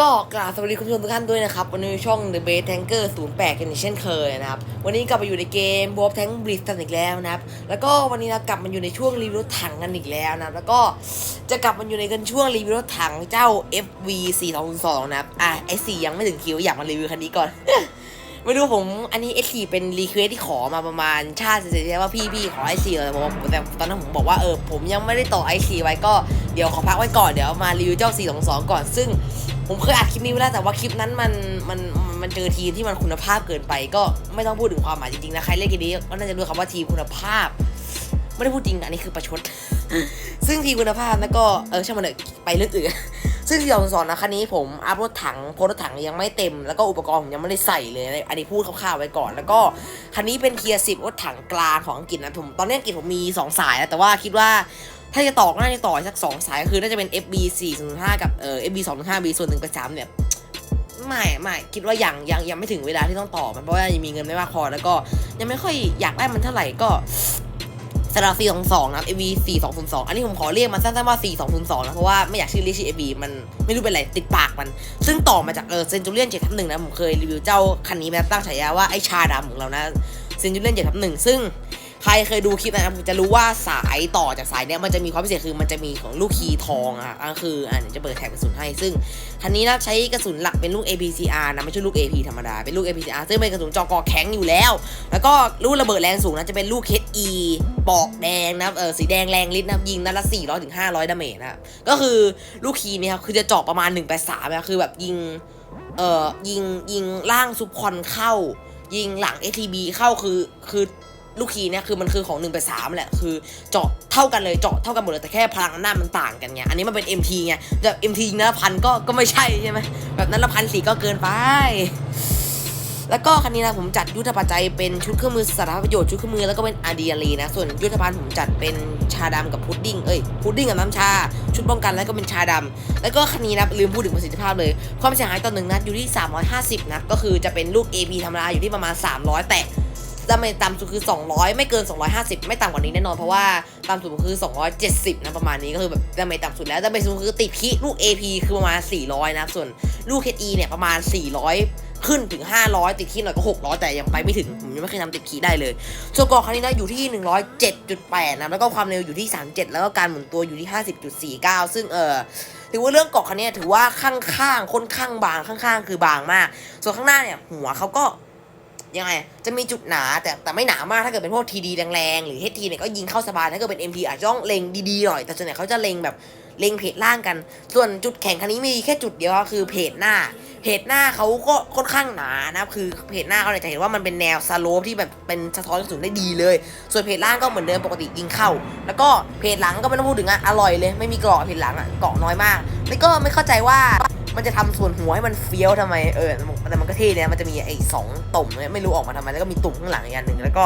ก็กราบสวัสดีคุณผู้ชมทุกท่านด้วยนะครับ วันนี้ช่อง The Base Tanker 08 กันอีกเช่นเคยนะครับ วันนี้กลับมาอยู่ในเกม b o b Tank b l i t z กันอีกแล้วนะครับ แล้วก็วันนี้เรากลับมาอยู่ในช่วงรีวิวรถถังกันอีกแล้วนะครับแล้วก็จะกลับมาอยู่ในกันช่วงรีวิวรถถังเจ้า FV 422นะครับ อะไอสี่ยังไม่ถึงคิวอยากมารีวิวคันนี้ก่อน ไม่รู้ผมอันนี้ S4 เป็นรีเควสที่ขอมาประมาณชาติเสร็จๆว่าพี่พี่ขอ i4 เลยผมบอกแต่ตอนนั้นผมบอกว่าเออผมยังไม่ได้ต่อ i4 ไว้ก็เดี๋ยวขอพักไว้ก่อนเดี๋ยวมารีวิวเจ้า422ก่อนซึ่งผมเคยอัดคลิปนี้ไว้แล้วแต่ว่าคลิปนั้นมันมันมันเจอทีมที่มันคุณภาพเกินไป ก็ไม่ต้องพูดถึงความหมายจริงๆนะใครเล่นเกมนี้ก็น่าจะรู้คำว่าทีมคุณภาพ ไม่ได้พูดจริงอันนี้คือประชด ซึ่งทีมคุณภาพนะก็เออช่างมันเถอะไปเรื่องอื่น ซึ่งที่เราสอนนะคันนี้ผมอัพรถถังโพสรถถังยังไม่เต็ม แล้วก็อุปกรณ์ผมยังไม่ได้ใส่เลย อันนี้พูดคร่าวๆไว้ก่อน แล้วก็คันนี้เป็นเทียร์สิบรถถังกลางของอังกฤษนะผมตอนนี้อังกฤษผมมี 2 สายแล้วแต่ว่าคิดว่าถ้าจะต่อก็น่าจะต่ออีกสัก 2 สายก็คือน่าจะเป็น FB 405กับเอ่อ FB 2 5 B ส่วนหนึ่งประจำเนี่ยไม่ไม่คิดว่ายังยังยังไม่ถึงเวลาที่ต้องต่อมันเพราะว่ายังมีเงินไม่มากพอแล้วก็ยังไม่ค่อยอยากได้มันเท่าไหร่ก็ สำหรับ422นะครับ AV 4202 อันนี้ผมขอเรียกมันสั้นๆว่า 4202 นะ เพราะว่าไม่อยากชื่อเรียกชื่อ AV มันไม่รู้เป็นไร ติดปากมัน ซึ่งต่อมาจากเออเซนจูเลียน7ทับหนึ่งนะ ผมเคยรีวิวเจ้าคันนี้มาตั้งฉายาว่าไอชาดำของเรานะเซนจูเลียน7ทับหนึ่งซึ่งใครเคยดูคลิปนะครับจะรู้ว่าสายต่อจากสายเนี้ยมันจะมีความพิเศษคือมันจะมีของลูกคีทองอะก็คืออ่าเดี๋ยวจะเปิดแท็กกระสุนให้ ซึ่งคันนี้นะใช้กระสุนหลักเป็นลูก APCR นะไม่ใช่ลูก AP ธรรมดา เป็นลูก APCR ซึ่งเป็นกระสุนจอกอแข็งอยู่แล้ว แล้วก็ลูกระเบิดแรงสูงนะจะเป็นลูก HE ปอกแดงนะเออสีแดงแรงฤทธิ์นะยิงนัดละ400ถึง500ดาเมจนะก็คือลูกคีนี่ครับคือจะเจาะประมาณ183นะคือแบบยิงเอ่อยิงยิงล่างซุปคอนเข้า ยิงหลัง ATB เข้าคือคือลูกคีเนี่ยคือมันคือของ1ไป3แหละคือเจาะเท่ากันเลยเจาะเท่ากันหมดเลยแต่แค่พลังอำนาจมันต่างกันไงอันนี้มันเป็น MT ไงแต่ MT ยิงนัดละพันก็ก็ไม่ใช่ใช่ไหมแบบนั้นละพันสี่ก็เกินไป แล้วก็คันนี้นะผมจัดยุทธปัจจัยเป็นชุดเครื่องมือสาธารณประโยชน์ชุดเครื่องมือแล้วก็เป็นอาร์ดีอารีนะส่วนยุทธภัณฑ์ผมจัดเป็นชาดำกับพุดดิ้งเอ้ยพุดดิ้งกับน้ำชา ชุดป้องกันแล้วก็เป็นชาดำแล้วก็คันนี้นะลืมพูดถึงประสิทธิภาพเลย ความเสียหายต่อหนึ่งนัดอยู่ที่ 350นะก็คือจะเป็นลูก AP ธรรมดาอยู่ที่ประมาณ 300 แต่ดาเมจต่ำสุดคือ 200 ไม่เกิน 250 ไม่ต่ำกว่านี้แน่นอนเพราะว่าต่ำสุดคือ 270 นะประมาณนี้ก็คือแบบดาเมจต่ำสุดแล้วดาเมสูงคือติดคิลูก AP คือประมาณ 400 นะส่วนลูก HE เนี่ยประมาณ 400 ขึ้นถึง 500 ติดคีหน่อยก็ 600 แต่ยังไปไม่ถึง ผมยังไม่เคยทำติดคีได้เลยส่วนกรอบครั้งนี้นะอยู่ที่ 107.8 นะ แล้วก็ความเร็วอยู่ที่ 37 แล้วก็การหมุนตัวอยู่ที่ 50.49 ซึ่งเออถือว่าเรื่องเกาะคันนี้ถือว่าข้างๆค่อนข้างบางข้างๆ คือบางมาก ส่วนข้างหน้าเนี่ยหัวเขาก็ยังไงจะมีจุดหนาแต่แต่ไม่หนามากถ้าเกิดเป็นพวกทีดีแรงๆหรือ HT เนี่ยก็ยิงเข้าสบายถ้าเกิดเป็น MT อาจจะต้องเล็งดีๆหน่อย แต่ส่วนใหญ่เขาจะเล็งแบบเล็งเพจล่างกัน ส่วนจุดแข็งคันนี้มีแค่จุดเดียวก็คือเพจหน้า เพจหน้าเขาก็ค่อนข้างหนานะครับคือเพจหน้าเขาเนี่ยจะเห็นว่ามันเป็นแนวสโลปที่แบบเป็นสะท้อนกระสุนได้ดีเลย ส่วนเพจล่างก็เหมือนเดิมปกติยิงเข้า แล้วก็เพจหลังก็ไม่ต้องพูดถึงอะอร่อยเลย ไม่มีเกราะเพจหลังอะเกราะน้อยมาก แล้วก็ไม่เข้าใจว่ามันจะทำส่วนหัวให้มันเฟี้ยวทำไมเออแต่มันก็เท่เนี่ยมันจะมีไอ้สองตุ่มเนี่ยไม่รู้ออกมาทำไมแล้วก็มีตุ่มข้างหลังอีกอันหนึ่งแล้วก็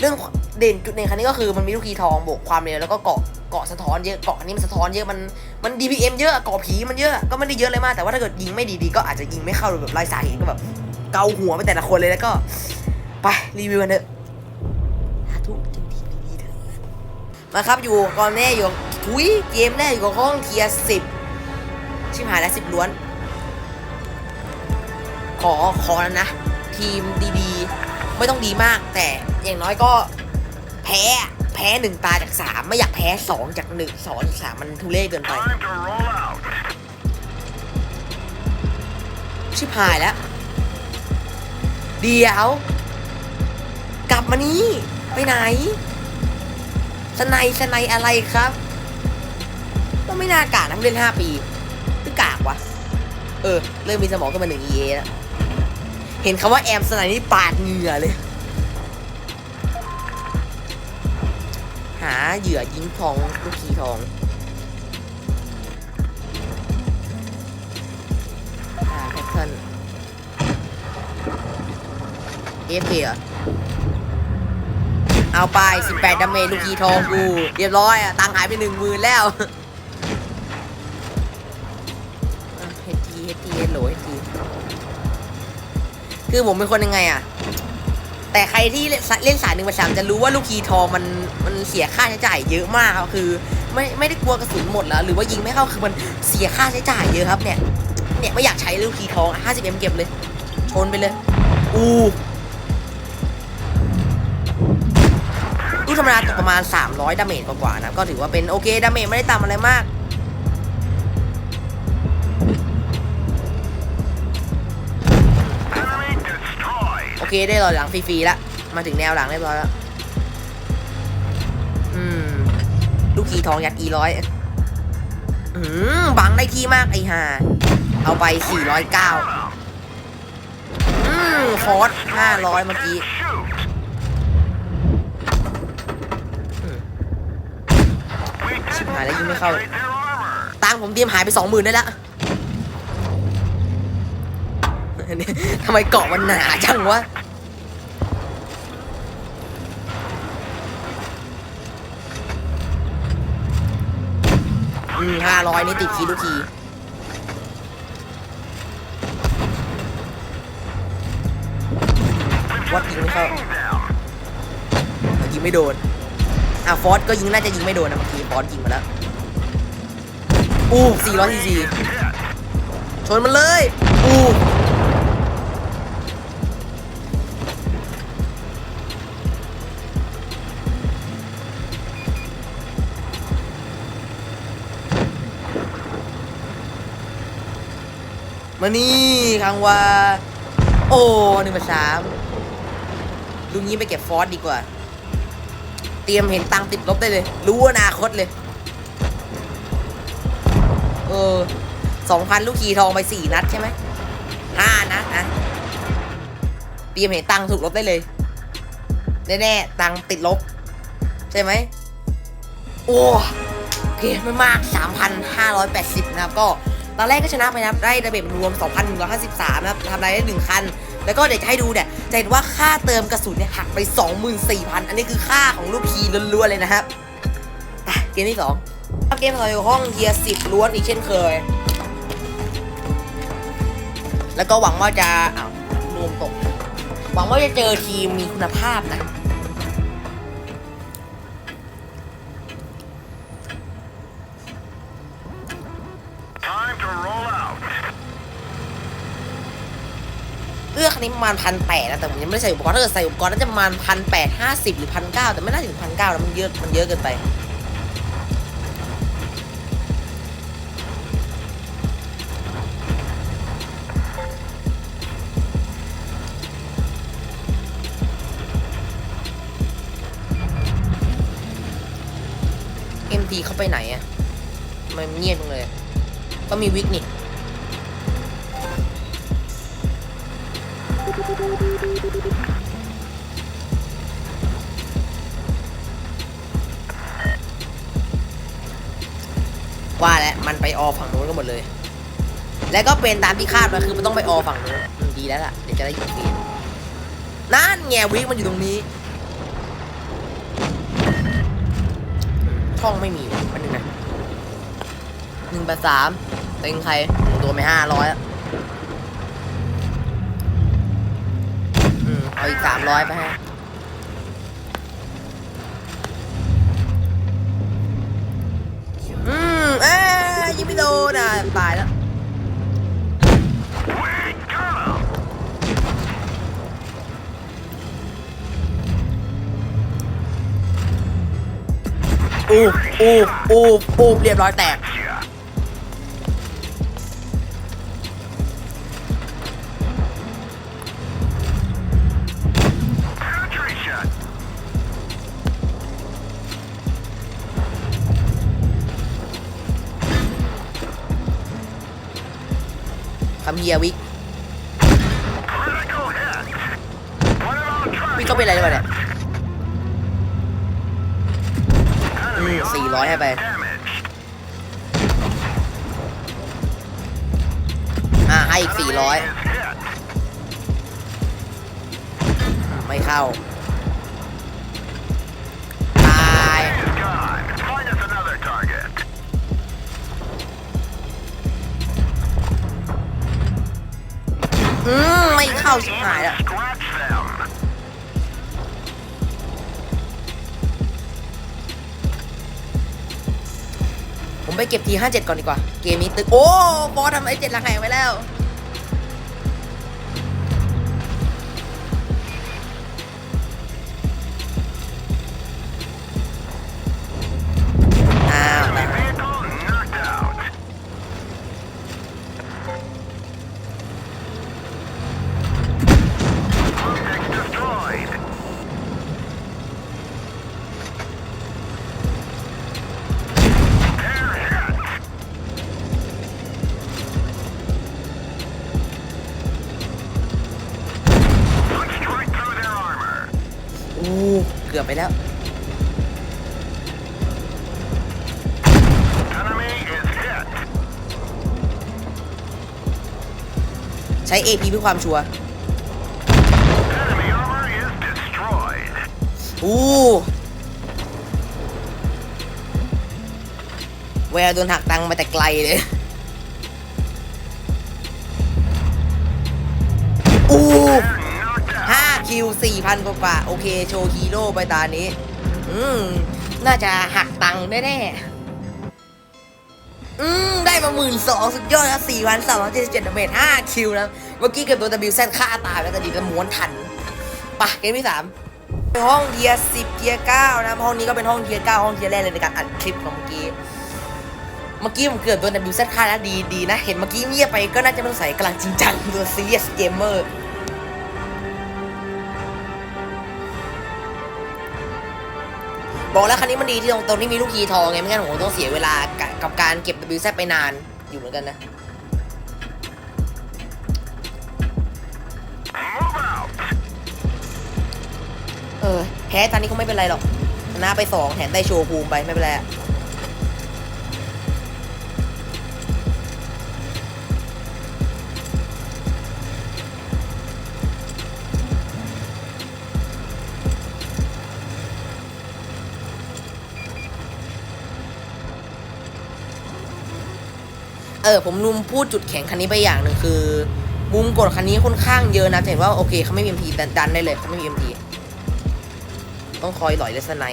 เรื่องเด่นจุดเด่นคันนี้ก็คือมันมีลูกคีทองบวกความเร็วแล้วก็เกาะเกาะสะท้อนเยอะเกาะอันนี้มันสะท้อนเยอะมันมัน DPM เยอะเกาะผีมันเยอะก็ไม่ได้เยอะเลยมากแต่ว่าถ้าเกิดยิงไม่ดีๆก็อาจจะยิงไม่เข้าแบบไร้สาเหตุก็แบบเกาหัวไปแต่ละคนเลยแล้วก็ ไปรีวิวกันเถอะสาธุจงดีดีเถอะมาครับอยู่ก่อนแน่อยู่ทุยเกมแน่อยู่กับห้องเทียสิบชิมหายแล้วสิบล้วน ขอขอแล้วนะ ทีมดี ไม่ต้องดีมาก แต่อย่างน้อยก็แพ้แพ้หนึ่งตาจากสามไม่อยากแพ้สองจากหนึ่งสองจากสามมันทุเล่เกินไป ชิบหายแล้ว เดี๋ยว กลับมานี่ไปไหน สไนสไนอะไรครับก็ไม่น่ากาดนะเล่นห้าปีคือกากวะ เออ เริ่มมีสมองขึ้นมาหนึ่งเอแล้ว เห็นคำว่าแอมสไนนี่ปาดเหงื่อเลย หาเหยื่อยิงทองลูกคีทองอ่าแพทเทิร์นเอฟเอเอาไป 18ดาเมจลูกคีทองกู เรียบร้อยอะ ตังหายไปหนึ่งหมื่นแล้วเฮดทีเฮดทีเฮโหลเฮดที คือผมเป็นคนยังไงอะแต่ใครที่เล่นสายหนึ่งประจำจะรู้ว่าลูกคีทองมันมันเสียค่าใช้จ่ายเยอะมากครับคือ ไม่ไม่ได้กลัวกระสุนหมดแล้วหรือว่ายิงไม่เข้าคือมันเสียค่าใช้จ่ายเยอะครับเนี่ยเนี่ยไม่อยากใช้ลูกคีทองห้าสิบเอ็มเก็บเลย ชนไปเลย อูลูกธรรมดาตกประมาณ 300 ดาเมจกว่าๆนะ ก็ถือว่าเป็นโอเค ดาเมจไม่ได้ต่ำอะไรมาก เคได้รอยหลังฟรีๆแล้วมาถึงแนวหลังเรียบร้อยแล้วอืมลูกคีทองยัดอีร้อยอืมบังได้ที่มากไอ้ห่าเอาไป 409 อืมฟอส500 เมื่อกี้ Shoot. Hmm. We Shit, didn't hả, lấy gì mới khâu? penetrate their armor. ตังผมเตรียมหายไปสองหมื่นได้แล้วทำไมเกาะมันหนาจังวะ อืมห้าร้อยนี่ติดคีทุกทีวัดยิงไม่เข้า Hang them. ยิงไม่โดน อะฟอสก็ยิงน่าจะยิงไม่โดนนะเมื่อกี้ฟอสยิงมาแล้ว อู้400ซีซีทีชนมันเลย อู้ มานี่คังว่าโอ้หนึ่งมาสามลุงนี้ไปเก็บฟอสดีกว่า เตรียมเห็นตังติดลบได้เลย รู้อนาคตเลย เออสองพันลูกขีทองไปสี่นัดใช่ไหมห้านัดนะเตรียมเห็นตังถูกลบได้เลย แน่ๆตังติดลบ ใช่ไหมโอ้โอเคไม่มาก 3,580 นะครับก็ ตอนแรกก็ชนะไปนะครับได้ดาเมจรวม 2,153นะครับทำได้ได้หนึ่งคัน แล้วก็เดี๋ยวจะให้ดูเนี่ยจะเห็นว่าค่าเติมกระสุนเนี่ยหักไป 24,000 อันนี้คือค่าของลูกคีล้วนๆเลยนะครับเกมที่สองเกมต่ออยู่ห้องเทียร์สิบล้วนอีกเช่นเคย แล้วก็หวังว่าจะอ้าวรวมตก หวังว่าจะเจอทีมมีคุณภาพนะ ประมาณพันแปดนะแต่ผมยังไม่ได้ใส่อุปกรณ์ถ้าเกิดใส่อุปกรณ์น่าจะประมาณพันแปดห้าสิบหรือพันเก้าแต่ไม่น่าถึงพันเก้าแล้วมันเยอะมันเยอะเกินไปเอ็มพีเข้าไปไหนอะมันเงียบเลย ก็มีวิกนี่ ว่าแล้วมันไปออฝั่งนู้นกันหมดเลย แล้วก็เป็นตามที่คาดมาคือมันต้องไปออฝั่งนู้นอืมดีแล้วล่ะ เดี๋ยวจะได้ยิงฟรีนั่นแงวิกมันอยู่ตรงนี้ช่องไม่มีมันหนึ่งนะหนึ่งแปดสามเต็งใครตัวไม่ห้าร้อยอะอืม เอาอีกสามร้อยไปฮะอืมเอ้ยยิงไม่โดนอะตายแล้วอูอูอูอูเรียบร้อยแตก ยวิกวิกเขาเป็นอะไรเลยวะเนี่ยสี่ร้อยให้ไปอ่าให้อีกสี่ร้อยไม่เข้า อืมไม่เข้าชิบหายละผมไปเก็บทีห้าเจ็ดก่อนดีกว่า เกมนี้ตึก โอ้ บอสทำไอเจ็ดหลังแหงไว้แล้ว ไปแล้ว ใช้ AP เพื่อความชัวร์อู้เวลาโดนหักตังมาแต่ไกลเลย อู้ out. ห้าคิวสี่พันกว่า โอเค โชว์ฮีโร่ไปตานี้ อืม น่าจะหักตังค์แน่ๆ อืม ได้มาหมื่นสองสุดยอดครับสี่พันสามร้อยเจ็ดสิบเจ็ดเมตรห้าคิวนะเมื่อกี้เก็บตัว W แซฆ่าตายแล้วแต่ดีจะม้วนทันปะเกมที่สามห้องเทียสิบเทียเก้านะ ห้องนี้ก็เป็นห้องเทียเก้าห้องเทียแรกเลยในการอัดคลิปของเมื่อกี้เมื่อกี้ผมเกือบโดน W แซฆ่าแล้วดีดีนะ เห็นเมื่อกี้เงียบไปก็น่าจะไม่ต้องใส่กำลังจริงจังตัว serious gamer บอกแล้วคันนี้มันดีที่ตรงตรงที่มีลูกคีทองไงไม่งั้นผมต้องเสียเวลากับกบการเก็บ WZ ไปนานอยู่เหมือนกันนะเออแพ้ตอนนี้ก็ไม่เป็นไรหรอกชนะไปสองแถมได้โชว์ภูมิไปไม่เป็นไร อะเออผมลืมพูดจุดแข็งคันนี้ไปอย่างหนึ่งคือ มุมกดคันนี้ค่อนข้างเยอะนะจะเห็นว่าโอเคเขาไม่มีเอ็มทีดันได้เลยเขาไม่มีมติต้องคอยหลอยเลสไน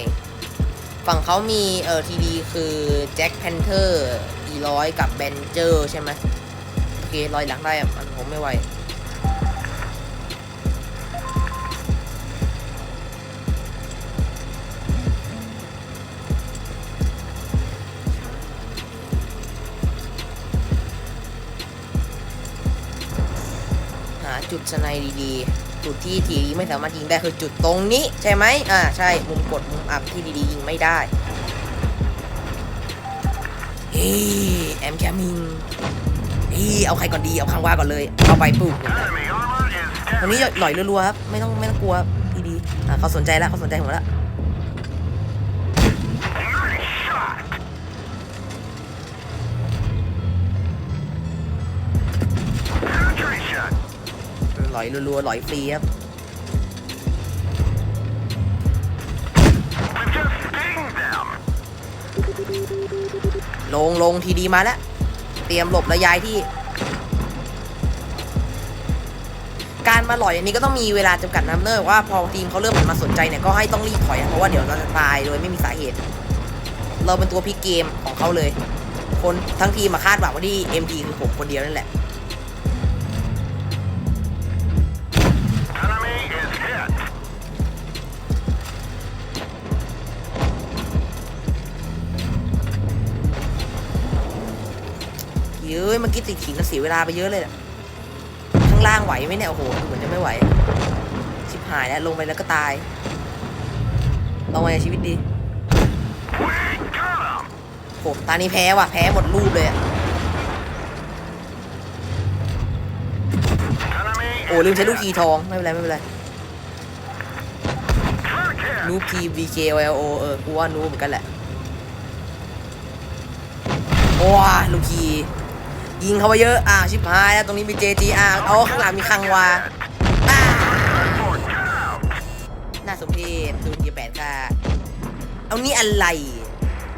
ฝั่งเขามีเออทีดีคือแจ็คแพนเทอร์อีร้อยกับเบนเจอร์ใช่ไหมโอเคลอยหลังได้อะมันผมไม่ไหว จุดสไนดีๆ จุดที่ทีดีไม่สามารถยิงได้คือจุดตรงนี้ ใช่ไหมอ่าใช่มุมกดมุมอับที่ดีๆยิงไม่ได้เฮ้แอมแคมิงเฮ้เอาใครก่อนดีเอาคังว่าก่อนเลย เอาไปปุ๊บ Enemy armor is ตอนนี้หล่อยรัวๆครับไม่ต้องไม่ต้องกลัวทีดีอ่าเขาสนใจแล้วเขาสนใจผมแล้ว ล่อยรัวๆหล่อยฟรีครับลงลงทีดีมาแล้ว เตรียมหลบและยายที่ การมาหล่อยอันนี้ก็ต้องมีเวลาจำกัดนะเนื่องว่าพอทีมเขาเริ่มหันมาสนใจเนี่ยก็ให้ต้องรีบถอยเพราะว่าเดี๋ยวเราจะตายโดยไม่มีสาเหตุ เราเป็นตัวพลิกเกมของเขาเลย คนทั้งทีมมาคาดหวังว่าที่ MD คือผมคนเดียวนั่นแหละ เย้ยเมื่อกี้ติดขิงแล้วเสียเวลาไปเยอะเลยอะข้างล่างไหวไหมเนี่ยโอ้โหเหมือนจะไม่ไหวชิบหายแล้วลงไปแล้วก็ตายลองไงชีวิตดีโหตานี้แพ้ว่ะแพ้หมดรูปเลยอะโอ้ลืมใช้ลูกคีทองไม่เป็นไรไม่เป็นไร Track hit. นูพี VK L O เออกูว่านูเหมือนกันแหละว้าลูกคี ยิงเขาไปเยอะอ่าชิบหายแล้วตรงนี้มี JG อ่าเอาข้างหลังมีคังวาน่าสมเพชดูเกีแปดค่ะ เอานี่อะไร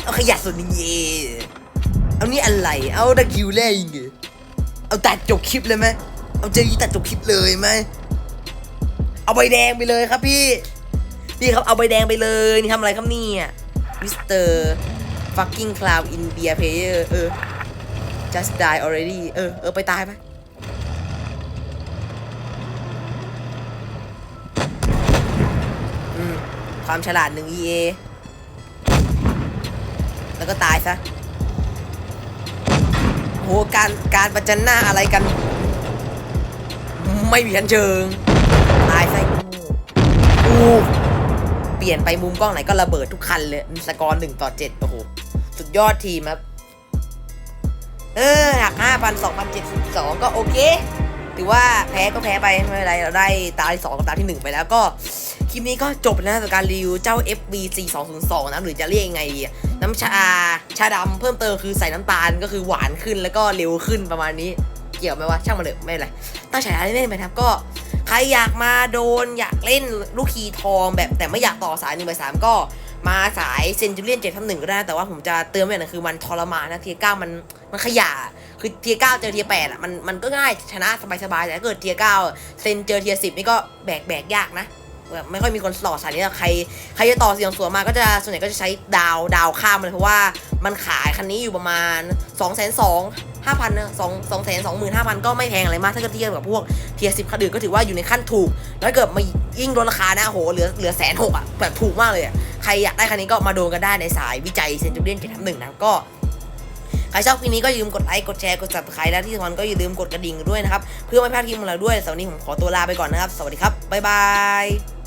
เอาขยะส่วนนี้เยเอานี่อะไร เอาตะคิวแรงเอาตัดจบคลิปเลยไหมเอาเจดีตัดจบคลิปเลยไหมเอาใบแดงไปเลยครับพี่ พี่ครับเอาใบแดงไปเลยนี่ทำอะไรครับเนี่ยมิสเตอร์ฟ fucking clown India player เออ just die already เออ เออ ไปตายไปอืมความฉลาดหนึ่ง EA แล้วก็ตายซะ โห การการประจันหน้าอะไรกัน ไม่มีทันเชิง ตายซะโอ้เปลี่ยนไปมุมกล้องไหนก็ระเบิดทุกคันเลย สกอร์หนึ่งต่อเจ็ดโอ้โห สุดยอดทีมครับ เออหักห้าพันสองพันเจ็ดสิบสองก็โอเค ถือว่าแพ้ก็แพ้ไปไม่เป็นไรเราได้ตาที่สองกับตาที่หนึ่งไปแล้วก็คลิปนี้ก็จบแล้วนะกับการรีวิวเจ้า FBC 202นะหรือจะเรียกยังไงดีน้ำชาชาดำเพิ่มเติมคือใส่น้ำตาลก็คือหวานขึ้นแล้วก็เร็วขึ้นประมาณนี้เกี่ยวไหมวะช่างมันเถอะไม่เป็นไรตั้งฉายาเล่นไปนะครับก็ ใครอยากมาโดนอยากเล่นลูกคีทองแบบแต่ไม่อยากต่อสายหนึ่งไปสามก็ มาสายเซนจูเลียนเจ็ดทับหนึ่งก็ได้ แต่ว่าผมจะเตือนไว้หน่อยคือมันทรมานนะเทียเก้ามันมันขยะคือเทียเก้าเจอเทียแปดอะมันมันก็ง่ายชนะสบายๆแต่ถ้าเกิดเทียเก้าเซนเจอเทียสิบนี่ก็แบกแบกยากนะแบบไม่ค่อยมีคนต่อสายนี้ใครใครจะต่อเสียงสวนมาก็จะส่วนใหญ่ก็จะใช้ดาวดาวข้ามเลยเพราะว่ามันขายคันนี้อยู่ประมาณ2องแสนสองห้าพันสองสองแสนสองหมื่นห้าพันก็ไม่แพงอะไรมากถ้าเทียบกับพวกเทียสิบคันอื่นก็ถือว่าอยู่ในขั้นถูก แล้วเกิดมายิ่งลดราคานะโหเหลือเหลือแสนหกอะแบบถูกมากเลยอะ ใครอยากได้คันนี้ก็มาโดนกันได้ในสายวิจัยเซนจูเรียนเจ็ดทับหนึ่งนะก็ใครชอบคลิปนี้ก็อย่าลืมกดไลค์ กดแชร์ กด subscribe และที่สำคัญก็อย่าลืมกดกระดิ่งด้วยนะครับ เพื่อไม่พลาดคลิปของเราด้วยสำหรับวันนี้ผมขอตัวลาไปก่อนนะครับ สวัสดีครับ บ๊ายบาย